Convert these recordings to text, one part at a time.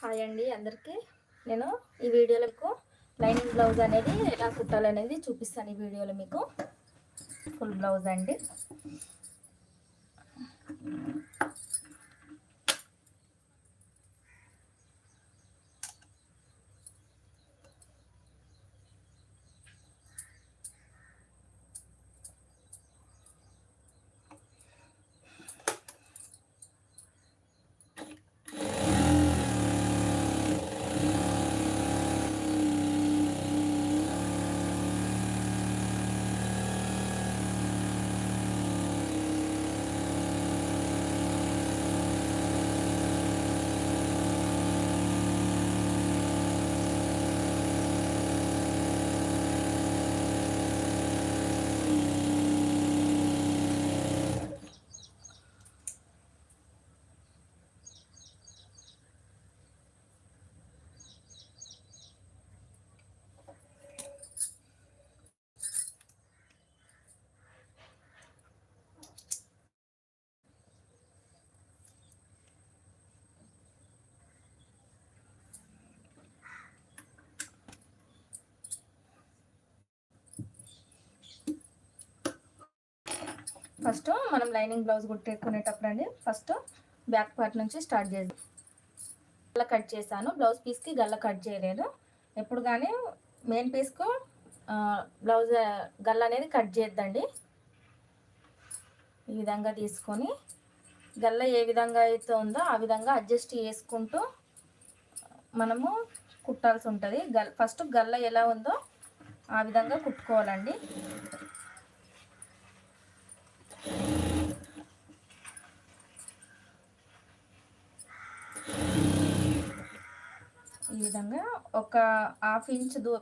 Hi అండి అందరికీ. నేను ఈ వీడియోలో మీకు లైనింగ్ బ్లౌజ్ అనేది ఎలా కుట్టాలనేది చూపిస్తాను ఈ వీడియోలో మీకు. ఫుల్ బ్లౌజ్ అండి. ఫస్ట్ మనం లైనింగ్ బ్లౌజ్ కుట్టేసుకునేటప్పుడు అండి ఫస్ట్ బ్యాక్ పార్ట్ నుంచి స్టార్ట్ చేద్దాం. గల్ల కట్ చేశాను. బ్లౌజ్ పీస్కి గల్ల కట్ చేయలేదు. ఎప్పుడు కానీ మెయిన్ పీస్కు బ్లౌజ్ గల్ల అనేది కట్ చేద్దండి. ఈ విధంగా తీసుకొని గల్ల ఏ విధంగా అయితే ఉందో ఆ విధంగా అడ్జస్ట్ చేసుకుంటూ మనము కుట్టాల్సి ఉంటుంది. గల్ ఫస్ట్ గల్ల ఎలా ఉందో ఆ విధంగా కుట్టుకోవాలండి. ఈ విధంగా ఒక హాఫ్ ఇంచ్ దూ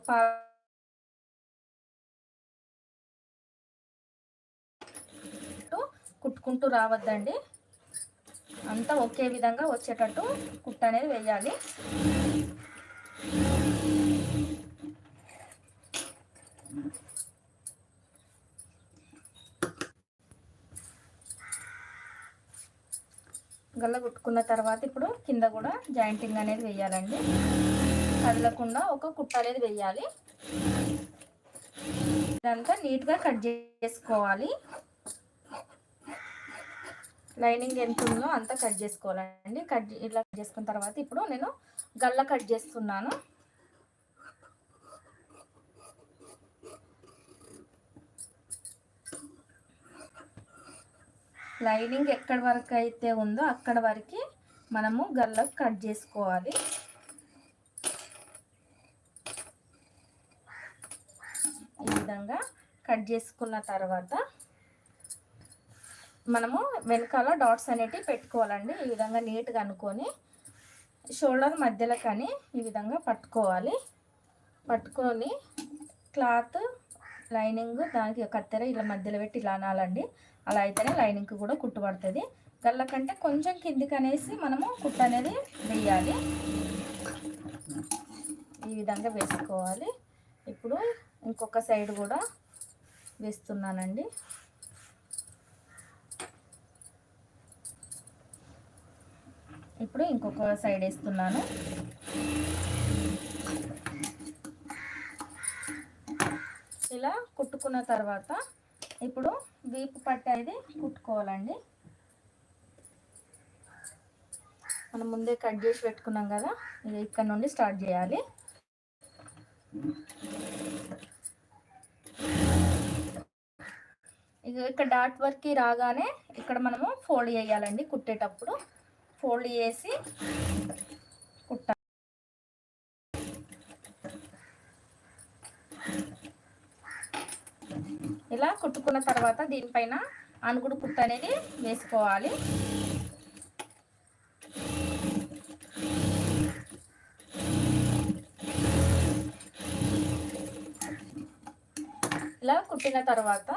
కుట్టుకుంటూ రావద్దండి. అంతా ఒకే విధంగా వచ్చేటట్టు కుట్ట అనేది వేయాలి. గల్ల కుట్టుకున్న తర్వాత ఇప్పుడు కింద కూడా జాయింటింగ్ అనేది వేయాలండి. కదలకుండా ఒక కుట్ట అనేది వేయాలి. ఇదంతా నీట్గా కట్ చేసుకోవాలి. లైనింగ్ ఎంత ఉందో అంతా కట్ చేసుకోవాలండి. కట్ ఇలా కట్ చేసుకున్న తర్వాత ఇప్పుడు నేను గల్ల కట్ చేస్తున్నాను. లైనింగ్ ఎక్కడి వరకు అయితే ఉందో అక్కడ వరకు మనము గల్లకు కట్ చేసుకోవాలి. ఈ విధంగా కట్ చేసుకున్న తర్వాత మనము వెనకాల డాట్స్ అనేటివి పెట్టుకోవాలండి. ఈ విధంగా నీట్గా అనుకొని షోల్డర్ మధ్యలో కానీ ఈ విధంగా పట్టుకోవాలి. పట్టుకొని క్లాత్ లైనింగ్ దానికి కత్తెర ఇలా మధ్యలో పెట్టి ఇలా అనాలండి. అలా అయితేనే లైనింగ్ కూడా కుట్టుబడుతుంది. గల్ల కంటే కొంచెం కిందికి అనేసి మనము కుట్టు అనేది వేయాలి. ఈ విధంగా వేసుకోవాలి. ఇప్పుడు ఇంకొక సైడ్ కూడా వేస్తున్నానండి. ఇప్పుడు ఇంకొక సైడ్ వేస్తున్నాను. ఇలా కుట్టుకున్న తర్వాత ఇప్పుడు వీపు పట్టు అనేది కుట్టుకోవాలండి. మనం ముందే కట్ చేసి పెట్టుకున్నాం కదా ఇక ఇక్కడ నుండి స్టార్ట్ చేయాలి. ఇక ఇక్కడ డాట్ వర్క్కి రాగానే ఇక్కడ మనము ఫోల్డ్ చేయాలండి కుట్టేటప్పుడు. ఫోల్డ్ చేసి కుట్ట ఇలా కుట్టుకున్న తర్వాత దీనిపైన అనుగుడు కుట్ట అనేది వేసుకోవాలి. ఇలా కుట్టిన తర్వాత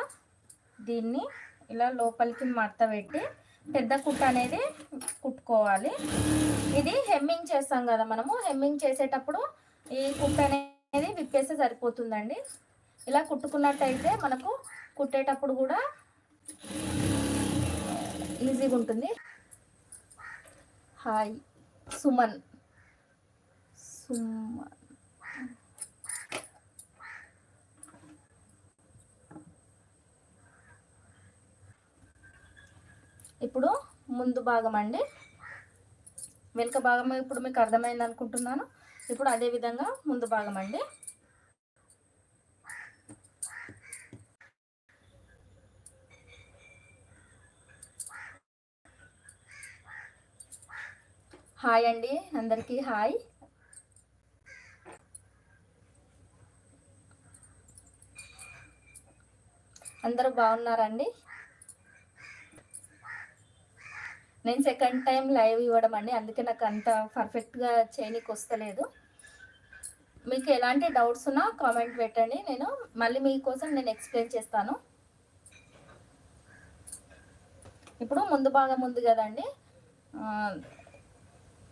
దీన్ని ఇలా లోపలికి మడత పెట్టి పెద్ద కుట్ట అనేది కుట్టుకోవాలి. ఇది హెమ్మింగ్ చేస్తాం కదా మనము. హెమ్మింగ్ చేసేటప్పుడు ఈ కుట్ట అనేది విప్పేస్తే సరిపోతుందండి. ఇలా కుట్టుకున్నట్టయితే మనకు కుట్టేటప్పుడు కూడా ఈజీగా ఉంటుంది. హాయ్ సుమన్. సుమన్. ఇప్పుడు ముందు భాగం అండి. వెనుక భాగం ఇప్పుడు మీకు అర్థమైంది అనుకుంటున్నాను. ఇప్పుడు అదే విధంగా ముందు భాగం అండి. హాయ్ అండి అందరికీ హాయ్. అందరూ బాగున్నారండి? నేను సెకండ్ టైం లైవ్ ఇవ్వడం అండి అందుకే నాకు అంత పర్ఫెక్ట్గా చేయనీకి వస్తలేదు. మీకు ఎలాంటి డౌట్స్ ఉన్నా కామెంట్ పెట్టండి నేను మళ్ళీ మీకోసం నేను ఎక్స్ప్లెయిన్ చేస్తాను. ఇప్పుడు ముందు భాగం ఉంది కదండి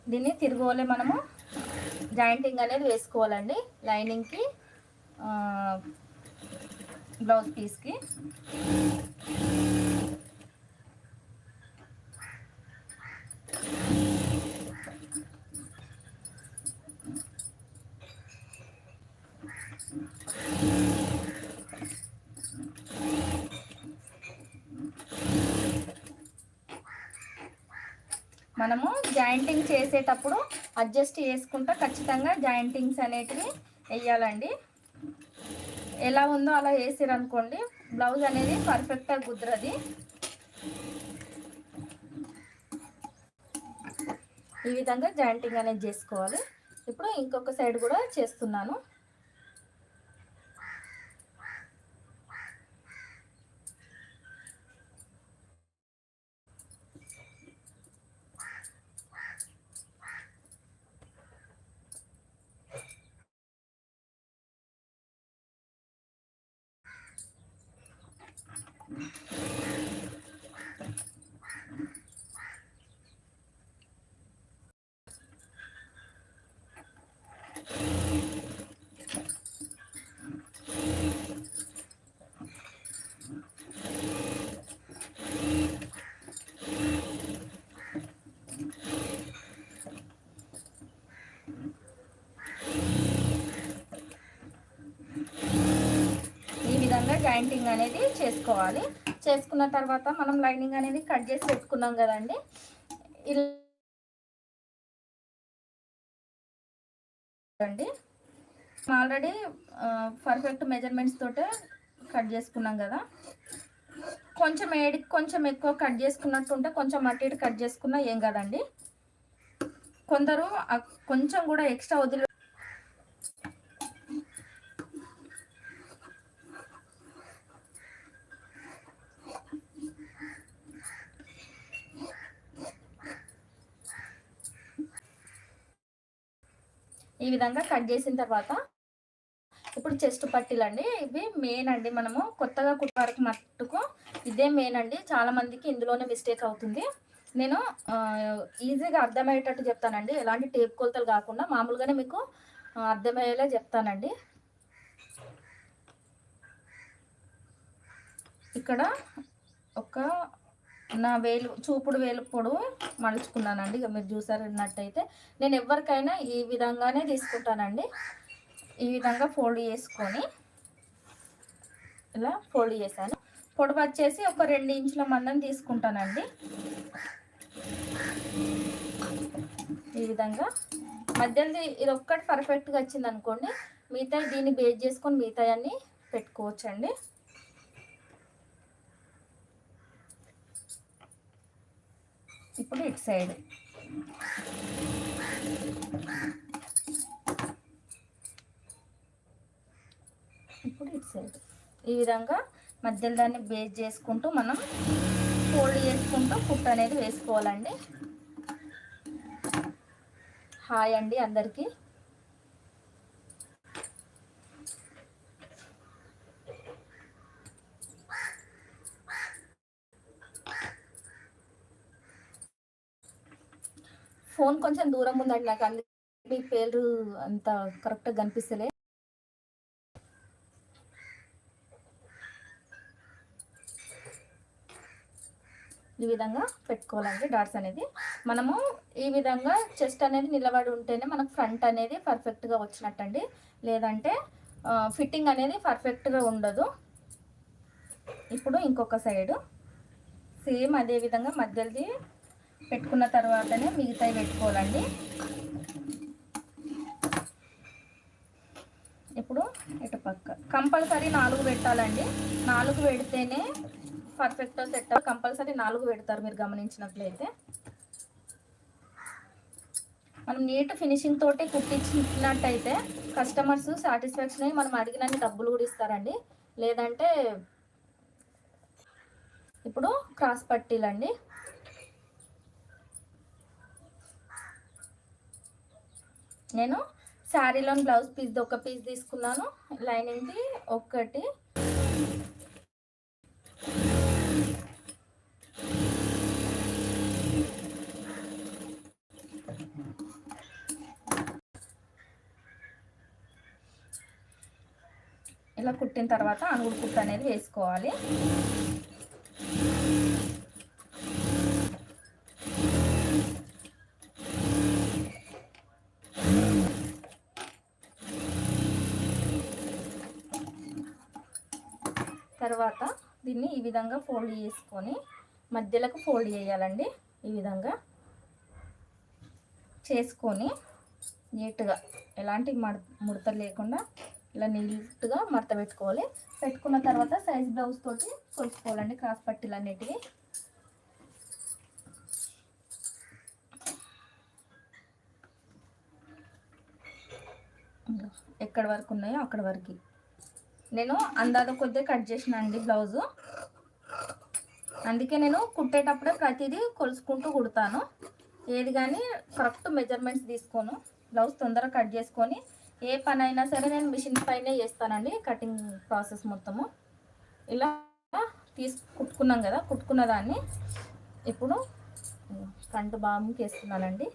దీన్ని తిరుగులే మనము. జాయింటింగ్ అనేది వేసుకోవాలండి. లైనింగ్కి బ్లౌజ్ పీస్కి. మనము జాయింటింగ్ చేసేటప్పుడు అడ్జస్ట్ చేసుకుంటా ఖచ్చితంగా జాయింటింగ్స్ అనేటివి వేయాలండి. ఎలా ఉందో అలా వేసిరనుకోండి బ్లౌజ్ అనేది పర్ఫెక్ట్గా కుదరది. ఈ విధంగా జాయింటింగ్ అనేది చేసుకోవాలి. ఇప్పుడు ఇంకొక సైడ్ కూడా చేస్తున్నాను. లైనింగ్ అనేది చేసుకోవాలి. చేసుకున్న తర్వాత మనం లైనింగ్ అనేది కట్ చేసి పెట్టుకున్నాం కదండి. అండి. ఆల్రెడీ పర్ఫెక్ట్ మెజర్మెంట్స్ తోటే కట్ చేసుకున్నాం కదా. కొంచెం ఏడి కొంచెం ఎక్కువ కట్ చేసుకున్నట్టు ఉంటే కొంచెం అటు ఇటు కట్ చేసుకున్నా ఏం కదండి. కొందరు కొంచెం కూడా ఎక్స్ట్రా వదిలి ఈ విధంగా కట్ చేసిన తర్వాత ఇప్పుడు చెస్ట్ పట్టీలండి ఇవి మెయిన్ అండి మనము కొత్తగా కుట్ట వరకు మట్టుకు ఇదే మెయిన్ అండి. చాలామందికి ఇందులోనే మిస్టేక్ అవుతుంది. నేను ఈజీగా అర్థమయ్యేటట్టు చెప్తానండి. ఎలాంటి టేప్ కొలతలు కాకుండా మామూలుగానే మీకు అర్థమయ్యేలా చెప్తానండి. ఇక్కడ ఒక నా వేలు చూపుడు వేలు పొడవు మలుచుకున్నానండి. ఇక మీరు చూసారన్నట్టయితే నేను ఎవరికైనా ఈ విధంగానే తీసుకుంటానండి. ఈ విధంగా ఫోల్డ్ చేసుకొని ఇలా ఫోల్డ్ చేశాను. పొడవు వచ్చేసి ఒక రెండు ఇంచుల మందం తీసుకుంటానండి. ఈ విధంగా మధ్యది ఇది ఒక్కటి పర్ఫెక్ట్గా వచ్చింది అనుకోండి మిగతా దీన్ని బేస్ చేసుకొని మిగతా అన్నీ పెట్టుకోవచ్చండి. ఇప్పుడు ఇటు సైడ్. ఇప్పుడు ఇటు సైడ్. ఈ విధంగా మధ్యలో దాన్ని బేస్ చేసుకుంటూ మనం ఫోల్డ్ చేసుకుంటూ కుట్ అనేది వేసుకోవాలండి. హాయ్ అండి అందరికీ. ఫోన్ కొంచెం దూరం ఉందండి. నాకు అందుకే మీ పేరు అంత కరెక్ట్గా కనిపిస్తలే. ఈ విధంగా పెట్టుకోవాలండి డాట్స్ అనేది. మనము ఈ విధంగా చెస్ట్ అనేది నిలబడి ఉంటేనే మనకు ఫ్రంట్ అనేది పర్ఫెక్ట్గా వచ్చినట్టండి. లేదంటే ఫిట్టింగ్ అనేది పర్ఫెక్ట్గా ఉండదు. ఇప్పుడు ఇంకొక సైడు. సేమ్ అదే విధంగా మధ్యది పెట్టుకున్న తర్వాతనే మిగతాయి పెట్టుకోవాలండి. ఇప్పుడు ఇటు పక్క. కంపల్సరీ నాలుగు పెట్టాలండి. నాలుగు పెడితేనే పర్ఫెక్ట్ సెట్ కంపల్సరీ నాలుగు పెడతారు మీరు గమనించినట్లయితే. మనం నీట్ ఫినిషింగ్ తోటి కుట్టించినట్టయితే కస్టమర్స్ సాటిస్ఫాక్షన్ అయ్యి మనం అడిగినన్ని డబ్బులు కూడా ఇస్తారండి. లేదంటే ఇప్పుడు క్రాస్ పట్టీలండి. నేను శారీలోని బ్లౌజ్ పీస్ ఒక పీస్ తీసుకున్నాను. లైనింగ్ది ఒకటి. ఇలా కుట్టిన తర్వాత అనుగుడు కుట్టు అనేది వేసుకోవాలి. తర్వాత దీన్ని ఈ విధంగా ఫోల్డ్ చేసుకొని మధ్యలోకి ఫోల్డ్ చేయాలండి. ఈ విధంగా చేసుకొని నీట్గా ఎలాంటి మడ ముడత లేకుండా ఇలా నీట్గా మడత పెట్టుకోవాలి. పెట్టుకున్న తర్వాత సైజ్ బ్లౌజ్ తోటి కొలుసుకోవాలండి క్రాస్ పట్టీలు అన్నిటివి ఎక్కడ వరకు ఉన్నాయో అక్కడ వరకు నేను అందాద కొద్దిగా కట్ చేసిన అండి బ్లౌజు. అందుకే నేను కుట్టేటప్పుడే ప్రతిదీ కొలుసుకుంటూ కుడతాను. ఏది కానీ కరెక్ట్ మెజర్మెంట్స్ తీసుకోను. బ్లౌజ్ తొందరగా కట్ చేసుకొని ఏ పని అయినా సరే నేను మిషన్ పైనే చేస్తానండి కటింగ్ ప్రాసెస్ మొత్తము. ఇలా తీసు కుట్టుకున్నాం కదా కుట్టుకున్న దాన్ని ఇప్పుడు ఫ్రంట్ భాగంకి వేస్తున్నానండి.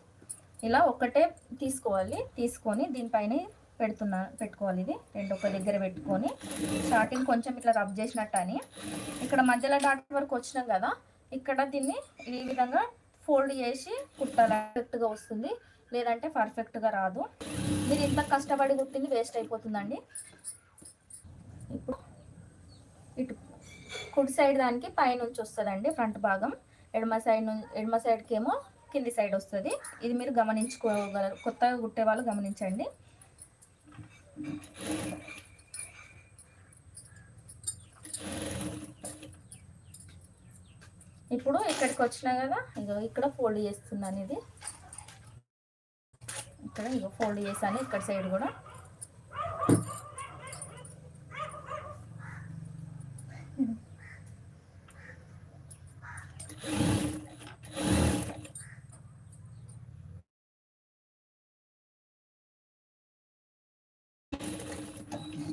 ఇలా ఒకటే తీసుకోవాలి తీసుకొని దీనిపైన పెడుతున్నా పెట్టుకోవాలి ఇది. రెండు ఒక దగ్గర పెట్టుకొని స్టార్టింగ్ కొంచెం ఇట్లా రబ్ చేసినట్టు అని ఇక్కడ మధ్యలో డాట్ వరకు వచ్చినాం కదా ఇక్కడ దీన్ని ఈ విధంగా ఫోల్డ్ చేసి కుట్టాలి పర్ఫెక్ట్గా వస్తుంది. లేదంటే పర్ఫెక్ట్గా రాదు. మీరు ఇంత కష్టపడి కుట్టింది వేస్ట్ అయిపోతుందండి. ఇప్పుడు ఇటు కుడి సైడ్ దానికి పైనుంచి వస్తుందండి ఫ్రంట్ భాగం. ఎడమ సైడ్ నుంచి ఎడమ సైడ్కి ఏమో కింది సైడ్ వస్తుంది. ఇది మీరు గమనించుకోగలరు. కొత్తగా కుట్టే వాళ్ళు గమనించండి. ఇప్పుడు ఇక్కడికి వచ్చినా కదా ఇగో ఇక్కడ ఫోల్డ్ చేస్తున్నాను ఇది. ఇక్కడ ఇగో ఫోల్డ్ చేశాను ఇక్కడ సైడ్ కూడా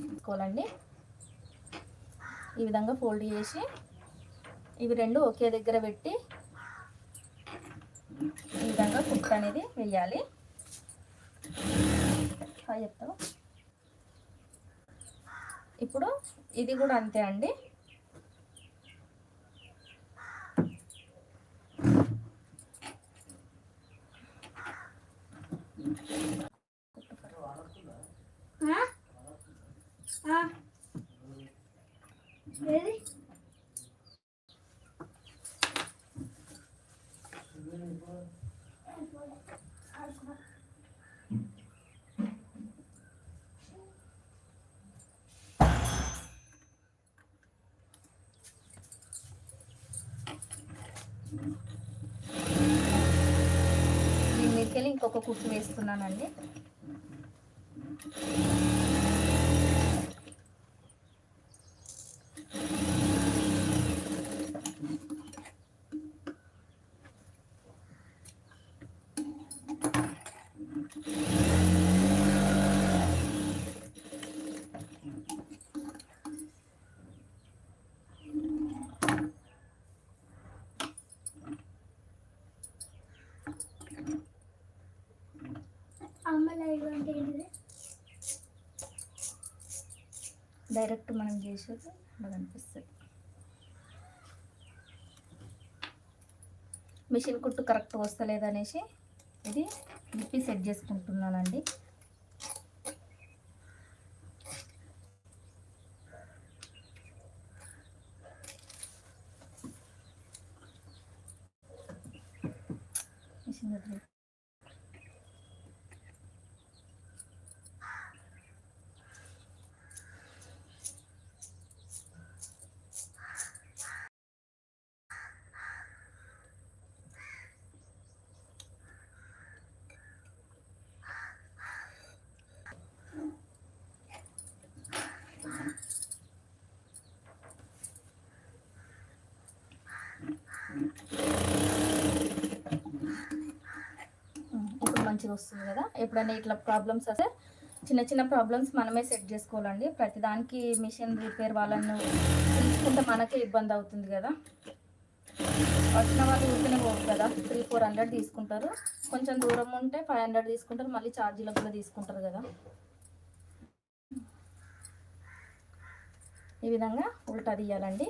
తీసుకోవాలండి ఈ విధంగా ఫోల్డ్ చేసి ఇవి రెండు ఒకే దగ్గర పెట్టి ఈ విధంగా కుక్ అనేది వేయాలి. చెప్తాం చెప్తావు? ఇప్పుడు ఇది కూడా అంతే అండి. ఏది దీని మీదకెళ్ళి ఇంకొక కుట్టు వేస్తున్నానండి అమ్మ లైవ్ అంటే ఏంటిది డైరెక్ట్ మనం చేసేది అలా కనిపిస్తుంది మిషన్ కుట్టు కరెక్ట్ వస్తలేదు అనేసి ఇది విప్పి సెట్ చేసుకుంటున్నానండి. మిషన్ మంచిగా వస్తుంది కదా? ఎప్పుడైనా ఇట్లా ప్రాబ్లమ్స్ వస్తే చిన్న చిన్న ప్రాబ్లమ్స్ మనమే సెట్ చేసుకోవాలండి. ప్రతిదానికి మిషన్ రిపేర్ వాళ్ళని తీసుకుంటే మనకే ఇబ్బంది అవుతుంది కదా? వచ్చిన వాళ్ళు ఊరికనే పోదు కదా? త్రీ ఫోర్ హండ్రెడ్ తీసుకుంటారు. కొంచెం దూరం ఉంటే ఫైవ్ హండ్రెడ్ తీసుకుంటారు. మళ్ళీ ఛార్జీలకు కూడా తీసుకుంటారు కదా? ఈ విధంగా ఉల్టా తీయాలండి.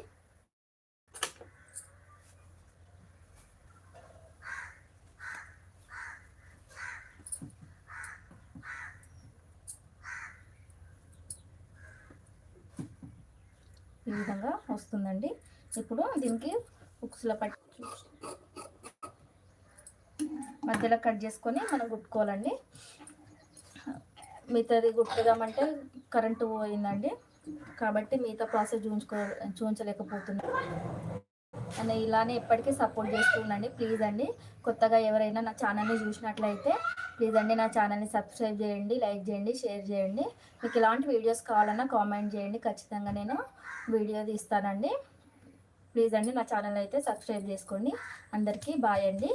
ఈ విధంగా వస్తుందండి. ఇప్పుడు దీనికి ఉక్సులో పట్టి మధ్యలో కట్ చేసుకొని మనం కుట్టుకోవాలండి మిగతాది కుట్టుదామంటే కరెంటు పోయిందండి. కాబట్టి మిగతా ప్రాసెస్ చూపించుకో చూపించలేకపోతున్నాం అని ఇలానే ఎప్పటికీ సపోర్ట్ చేస్తూ ఉండండి. ప్లీజ్ అండి కొత్తగా ఎవరైనా నా ఛానల్ని చూసినట్లయితే ప్లీజ్ అండి నా ఛానల్ని సబ్స్క్రైబ్ చేయండి లైక్ చేయండి షేర్ చేయండి. మీకు ఇలాంటి వీడియోస్ కావాలన్నా కామెంట్ చేయండి. ఖచ్చితంగా నేను వీడియో తీస్తానండి. ప్లీజ్ అండి నా ఛానల్ అయితే సబ్స్క్రైబ్ చేసుకోండి. అందరికీ బాయ్ అండి.